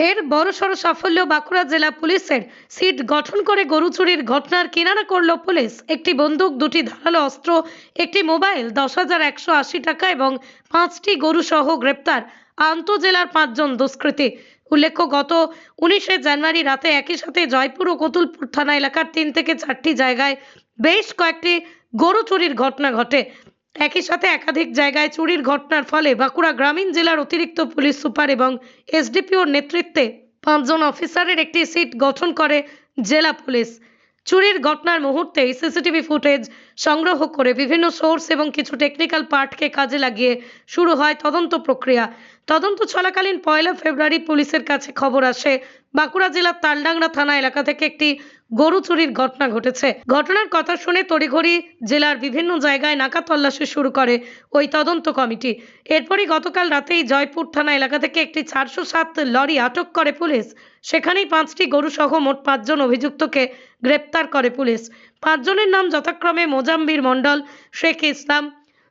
ফের বড়সড় সাফল্য বাঁকুড়া জেলা পুলিশের সিট গঠন করে গরু চুরির ঘটনার কিনারা করল পুলিশ। একটি বন্দুক, দুটি ধারালো অস্ত্র, একটি মোবাইল, দশ হাজার একশো আশি টাকা এবং পাঁচটি গরু সহ গ্রেপ্তার আন্তজেলার পাঁচজন দুষ্কৃতী। উল্লেখ্য, গত উনিশে জানুয়ারি রাতে একই সাথে জয়পুর ও কতুলপুর থানা এলাকার তিন থেকে চারটি জায়গায় বেশ কয়েকটি গরু চুরির ঘটনা ঘটে। একই সাথে একাধিক জায়গায় চুরির ঘটনার ফলে বাঁকুড়া গ্রামীণ জেলার অতিরিক্ত পুলিশ সুপার এবং এসডিপিওর নেতৃত্বে পাঁচজন অফিসারের একটি সিট গঠন করে জেলা পুলিশ। চুরির ঘটনার মুহূর্তে সিসিটিভি ফুটেজ সংগ্রহ করে বিভিন্ন সোর্স এবং কিছু টেকনিক্যাল পার্টকে কাজে লাগিয়ে শুরু হয় তদন্ত প্রক্রিয়া। তদন্ত চলাকালীন পয়লা ফেব্রুয়ারি পুলিশের কাছে খবর আসে, বাঁকুড়া জেলার তালডাংরা থানা এলাকা থেকে একটি গরু চুরির ঘটনা ঘটেছে। ঘটনার কথা শুনে তড়িঘড়ি জেলার বিভিন্ন জায়গায় নাকা তল্লাশি শুরু করে ওই তদন্ত কমিটি। এরপরই গতকাল রাতেই জয়পুর থানা এলাকা থেকে একটি চারশো সাত লরি আটক করে পুলিশ। সেখানেই পাঁচটি গরু সহ মোট পাঁচজন অভিযুক্তকে গ্রেপ্তার করে পুলিশ। পাঁচজনের নাম যথাক্রমে মোজাম্বির মণ্ডল, শেখ ইসলাম,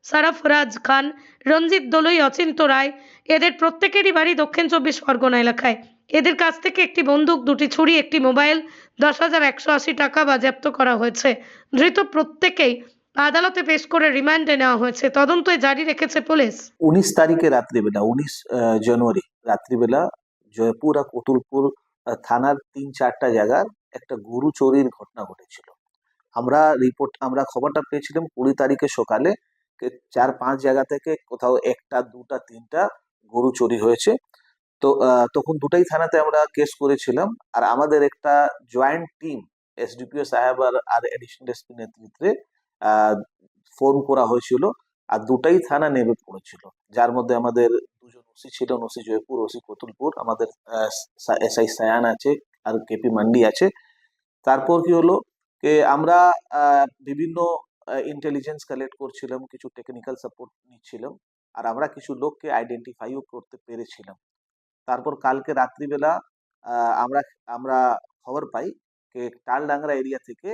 সারাফরাজ খান, রঞ্জিত দলুই, অচিন্ত রায়। এদের প্রত্যেকেরই বাড়ি দক্ষিণ চব্বিশ পরগনা এলাকায়। এদের কাছ থেকে একটি বন্দুক, দুটি ছুরি, একটি মোবাইল, দশ হাজার একশো আশি টাকা বাজেয়াপ্ত করা হয়েছে। ধৃত প্রত্যেকেই আদালতে পেশ করে রিমান্ডে নেওয়া হয়েছে। তদন্তে জারি রেখেছে পুলিশ। উনিশ তারিখে রাত্রিবেলা, উনিশ জানুয়ারি রাত্রিবেলা জয়পুর আর কতুলপুর থানার তিন চারটা জায়গার একটা গরু চুরির ঘটনা ঘটেছিল। আমরা রিপোর্ট আমরা খবরটা পেয়েছিলাম কুড়ি তারিখে সকালে চার পাঁচ জায়গা থেকে কোথাও একটা, দুটা, তিনটা গরু চুরি হয়েছে। তো তখন দুটাই থানাতে আমরা কেস করেছিলাম। আর আমাদের একটা জয়েন্ট টিম এসডিপিও সাহেব আর আর এডিশনাল এসপি নেতৃত্বে ফোন করা হয়েছিল। আর দুটাই থানা নেমে পড়েছিল। যার মধ্যে আমাদের দুজন ওসি ছিলেন ওসি জয়পুর, ওসি কতুলপুর, আমাদের এসআই সায়ান আছে আর কেপি মান্ডি আছে। তারপর কি হলো? যে আমরা বিভিন্ন ইন্টেলিজেন্স কালেক্ট করছিলাম, কিছু টেকনিক্যাল সাপোর্ট নিচ্ছিলাম, আর আমরা কিছু লোককে আইডেন্টিফাইও করতে পেরেছিলাম। তারপর কালকে রাত্রিবেলা আমরা আমরা খবর পাই যে টালডাংরা এরিয়া থেকে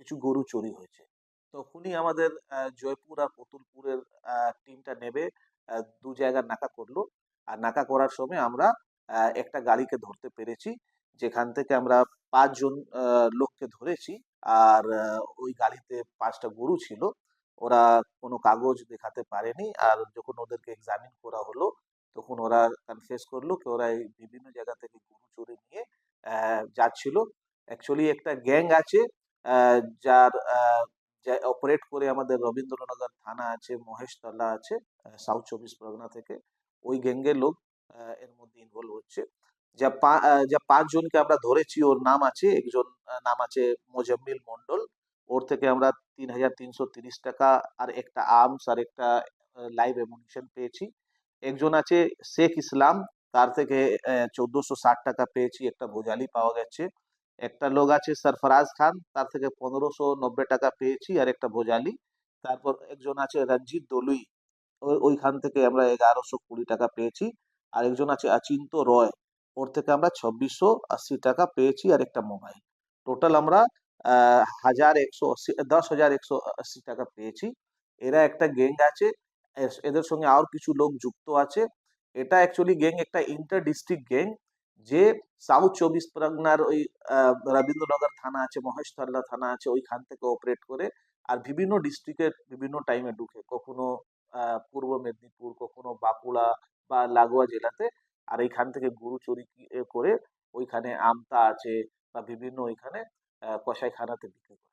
কিছু গরু চুরি হয়েছে। তখনই আমাদের জয়পুর আর কতুলপুরের টিমটা নেবে দু জায়গার নাকা করল। আর নাকা করার সময় আমরা একটা গাড়িকে ধরতে পেরেছি। যেখান থেকে আমরা পাঁচজন লোককে ধরেছি। আর ওই গাড়িতে পাঁচটা গরু ছিল। ওরা কোনো কাগজ দেখাতে পারেনি। আর যখন ওদেরকে এক্সামিন করা হলো, তখন ওরা কনফেস করল কি ওরা বিভিন্ন জায়গা থেকে গরু চুরি নিয়ে যাচ্ছিল। অ্যাকচুয়ালি একটা গ্যাং আছে যার অপারেট করে আমাদের রবীন্দ্রনগর থানা আছে, মহেশতলা আছে সাউথ চব্বিশ পরগনা থেকে। ওই গ্যাংয়ের লোক এর মধ্যে ইনভলভ হচ্ছে। যা পা- যা পাঁচজনকে আমরা ধরেছি, ওর নাম আছে, একজন নাম আছে মোজাম্মিল মন্ডল। ওর থেকে আমরা তিন হাজার তিনশো তিরিশ টাকা আর একটা আর্মস আর একটা লাইভ এমুনিশন পেয়েছি। একজন আছে শেখ ইসলাম, তার থেকে চোদ্দশো ষাট টাকা পেয়েছি, একটা ভোজালি পাওয়া গেছে। একটা লোক আছে সরফরাজ খান, তার থেকে পনেরোশো নব্বই টাকা পেয়েছি আর একটা ভোজালি। তারপর একজন আছে রঞ্জিত দলুই ওইখান থেকে আমরা এগারোশো কুড়ি টাকা পেয়েছি। আর একজন আছে অচিন্ত রয় ওর থেকে আমরা ছাব্বিশশো আশি টাকা পেয়েছি আর একটা মোবাইল। টোটাল আমরা হাজার একশো আশি, দশ হাজার একশো আশি টাকা পেয়েছি। এরা একটা গ্যাং আছে এদের সঙ্গে আর কিছু লোক যুক্ত আছে। এটা অ্যাকচুয়ালি গ্যাং একটা ইন্টার ডিস্ট্রিক্ট গ্যাং যে সাউথ চব্বিশ পরগনার ওই রবীন্দ্রনগর থানা আছে, মহেশতলা থানা আছে, ওইখান থেকে অপারেট করে আর বিভিন্ন ডিস্ট্রিক্টের বিভিন্ন টাইমে ঢুকে। কখনো পূর্ব মেদিনীপুর, কখনো বাঁকুড়া বা লাগোয়া জেলাতে আর এইখান থেকে গরু চুরি করে ওইখানে আমতা আছে বা বিভিন্ন ওইখানে আহ, কসাইখানাতে বিক্রি করে।